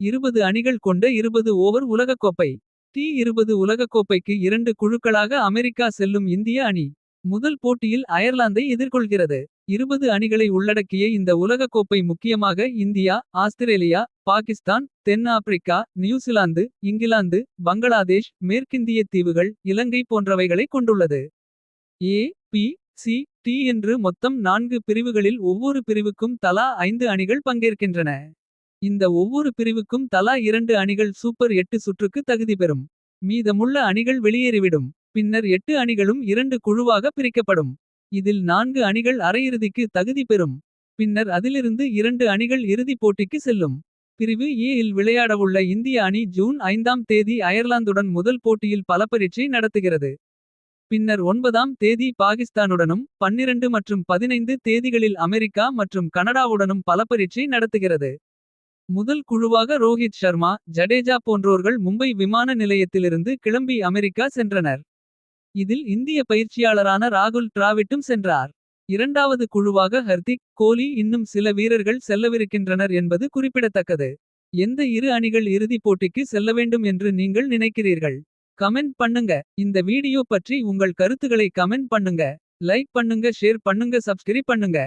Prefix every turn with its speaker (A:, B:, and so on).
A: இருபது அணிகள் கொண்ட இருபது ஓவர் உலகக்கோப்பை. டி இருபது உலகக்கோப்பைக்கு இரண்டு குழுக்களாக அமெரிக்கா செல்லும் இந்திய அணி. முதல் போட்டியில் அயர்லாந்தை எதிர்கொள்கிறது. இருபது அணிகளை உள்ளடக்கிய இந்த உலகக்கோப்பை முக்கியமாக இந்தியா. ஆஸ்திரேலியா பாகிஸ்தான் தென் Africa. New Zealand England Bangladesh மேற்கிந்திய தீவுகள். இலங்கை போன்றவைகளை கொண்டுள்ளது. ஏ பி சி டி என்று மொத்தம் நான்கு பிரிவுகளில். ஒவ்வொரு பிரிவுக்கும் தலா ஐந்து அணிகள் பங்கேற்கின்றன. இந்த ஒவ்வொரு பிரிவுக்கும் தலா இரண்டு அணிகள் சூப்பர் எட்டு சுற்றுக்கு தகுதி பெறும். மீதமுள்ள அணிகள் வெளியேறிவிடும். பின்னர் எட்டு அணிகளும் இரண்டு குழுவாக பிரிக்கப்படும். இதில் நான்கு அணிகள் அரையிறுதிக்கு தகுதி பெறும். பின்னர் அதிலிருந்து இரண்டு அணிகள் இறுதிப் போட்டிக்கு செல்லும். பிரிவு ஏ இல் விளையாடவுள்ள இந்திய அணி ஜூன் ஐந்தாம் தேதி அயர்லாந்துடன் முதல் போட்டியில் பல பரீட்சை நடத்துகிறது. பின்னர் ஒன்பதாம் தேதி பாகிஸ்தானுடனும். பன்னிரண்டு மற்றும் பதினைந்து தேதிகளில் அமெரிக்கா மற்றும் கனடாவுடனும் பல பரீட்சை நடத்துகிறது. முதல் குழுவாக ரோஹித் ஷர்மா ஜடேஜா போன்றோர்கள் மும்பை விமான நிலையத்திலிருந்து கிளம்பி அமெரிக்கா சென்றனர். இதில் இந்திய பயிற்சியாளரான ராகுல் டிராவிட்டும் சென்றார். இரண்டாவது குழுவாக ஹர்திக் கோலி இன்னும் சில வீரர்கள் செல்லவிருக்கின்றனர் என்பது குறிப்பிடத்தக்கது. எந்த இரு அணிகள் இறுதிப் போட்டிக்கு செல்ல வேண்டும் என்று நீங்கள் நினைக்கிறீர்கள். கமெண்ட் பண்ணுங்க இந்த வீடியோ பற்றி உங்கள் கருத்துகளை கமெண்ட் பண்ணுங்க. லைக் பண்ணுங்க ஷேர் பண்ணுங்க சப்ஸ்கிரைப் பண்ணுங்க.